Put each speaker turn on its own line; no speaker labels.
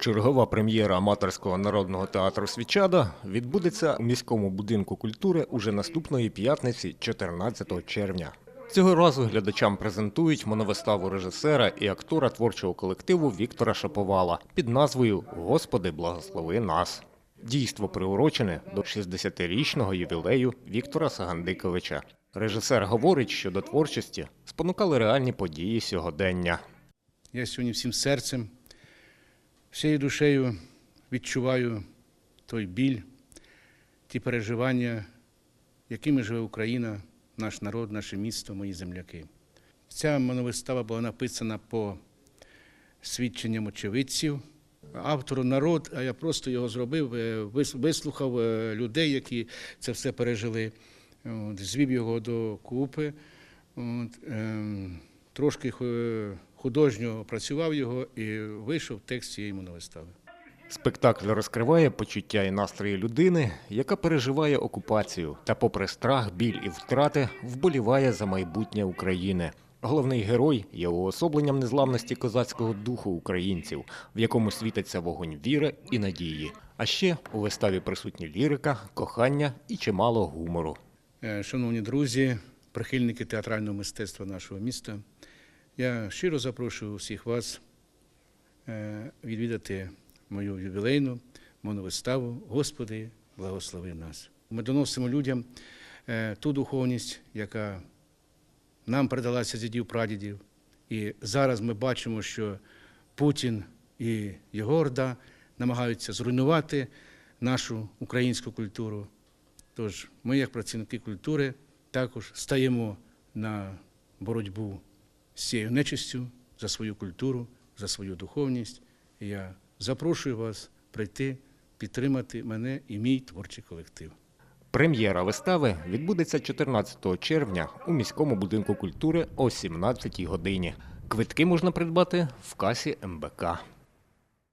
Чергова прем'єра аматорського народного театру Свічада відбудеться у міському будинку культури уже наступної п'ятниці, 14 червня. Цього разу глядачам презентують моновиставу режисера і актора творчого колективу Віктора Шаповала під назвою Господи, благослови нас. Дійство приурочене до 60-річного ювілею Віктора Сагандиковича. Режисер говорить, що до творчості спонукали реальні події сьогодення.
Я сьогодні всім серцем, всією душею відчуваю той біль, ті переживання, якими живе Україна, наш народ, наше місто, мої земляки. Ця моновистава була написана по свідченням очевидців. Автору народ, а я просто його зробив, е, вислухав е, людей, які це все пережили, звів його до купи. Ем, трошки художньо опрацював його і вийшов текст цієї моновистави.
Спектакль розкриває почуття і настрої людини, яка переживає окупацію, та, попри страх, біль і втрати, вболіває за майбутнє України. Головний герой є уособленням незламності козацького духу українців, в якому світиться вогонь віри і надії. А ще у виставі присутні лірика, кохання і чимало гумору.
Е, Шановні друзі, прихильники театрального мистецтва нашого міста, я щиро запрошую всіх вас е, відвідати мою ювілейну моновиставу Господи, благослови нас. Ми доносимо людям е, ту духовність, яка нам передалася з дідів прадідів. І зараз ми бачимо, що Путін і його орда намагаються зруйнувати нашу українську культуру. Тож ми, як працівники культури, також стаємо на боротьбу з цією нечистю за свою культуру, за свою духовність. Я запрошую вас прийти, підтримати мене і мій творчий колектив.
Прем'єра вистави відбудеться 14 червня у міському будинку культури о 17 годині. Квитки можна придбати в касі МБК.